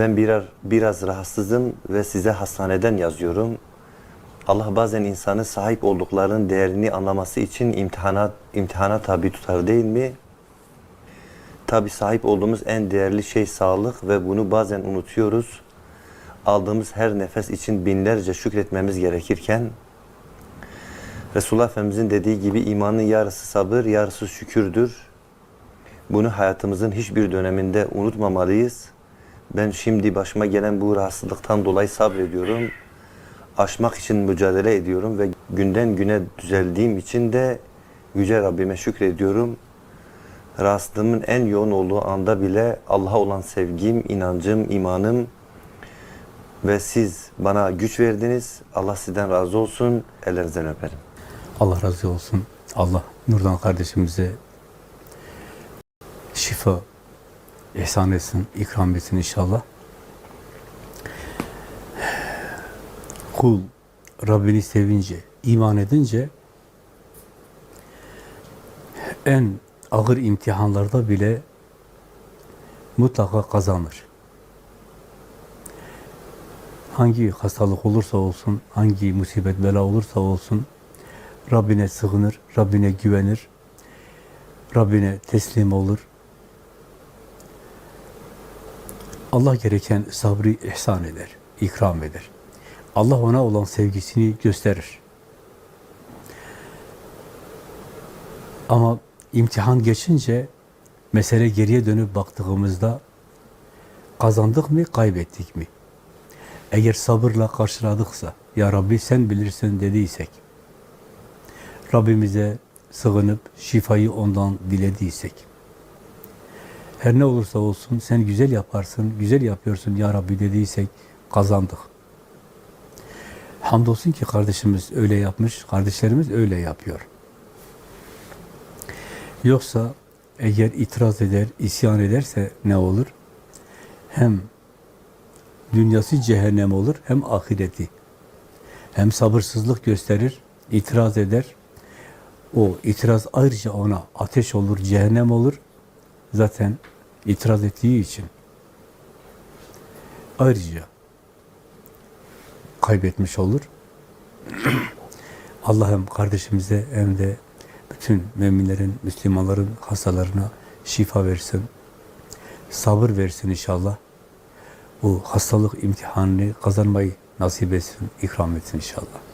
Ben birer, biraz rahatsızım ve size hastaneden yazıyorum. Allah bazen insanı sahip olduklarının değerini anlaması için imtihana, imtihana tabi tutar değil mi? Tabi sahip olduğumuz en değerli şey sağlık ve bunu bazen unutuyoruz. Aldığımız her nefes için binlerce şükretmemiz gerekirken Resulullah Efendimizin dediği gibi imanın yarısı sabır, yarısı şükürdür. Bunu hayatımızın hiçbir döneminde unutmamalıyız. Ben şimdi başıma gelen bu rahatsızlıktan dolayı sabrediyorum. Aşmak için mücadele ediyorum ve günden güne düzeldiğim için de Yüce Rabbime şükrediyorum. Rahatsızlığımın en yoğun olduğu anda bile Allah'a olan sevgim, inancım, imanım ve siz bana güç verdiniz. Allah sizden razı olsun. Ellerinizden öperim. Allah razı olsun. Allah Nurdan kardeşimize şifa ihsan etsin, ikram etsin inşallah. Kul Rabbini sevince, iman edince en ağır imtihanlarda bile mutlaka kazanır. Hangi hastalık olursa olsun, hangi musibet bela olursa olsun, Rabbine sığınır, Rabbine güvenir, Rabbine teslim olur. Allah gereken sabrı ihsan eder, ikram eder. Allah ona olan sevgisini gösterir. Ama imtihan geçince mesele geriye dönüp baktığımızda kazandık mı, kaybettik mi? Eğer sabırla karşıladıksa, Ya Rabbi sen bilirsin dediysek, Rabbimize sığınıp şifayı ondan dilediysek, her ne olursa olsun sen güzel yaparsın, güzel yapıyorsun Ya Rabbi dediysek kazandık. Hamdolsun ki kardeşimiz öyle yapmış, kardeşlerimiz öyle yapıyor. Yoksa eğer itiraz eder, isyan ederse ne olur? Hem dünyası cehennem olur, hem ahireti. Hem sabırsızlık gösterir, itiraz eder. O itiraz ayrıca ona ateş olur, cehennem olur. Zaten itiraz ettiği için. Ayrıca kaybetmiş olur. Allah'ım kardeşimize hem de bütün müminlerin, Müslümanların hastalarına şifa versin. Sabır versin inşallah. Bu hastalık imtihanını kazanmayı nasip etsin, ikram etsin inşallah.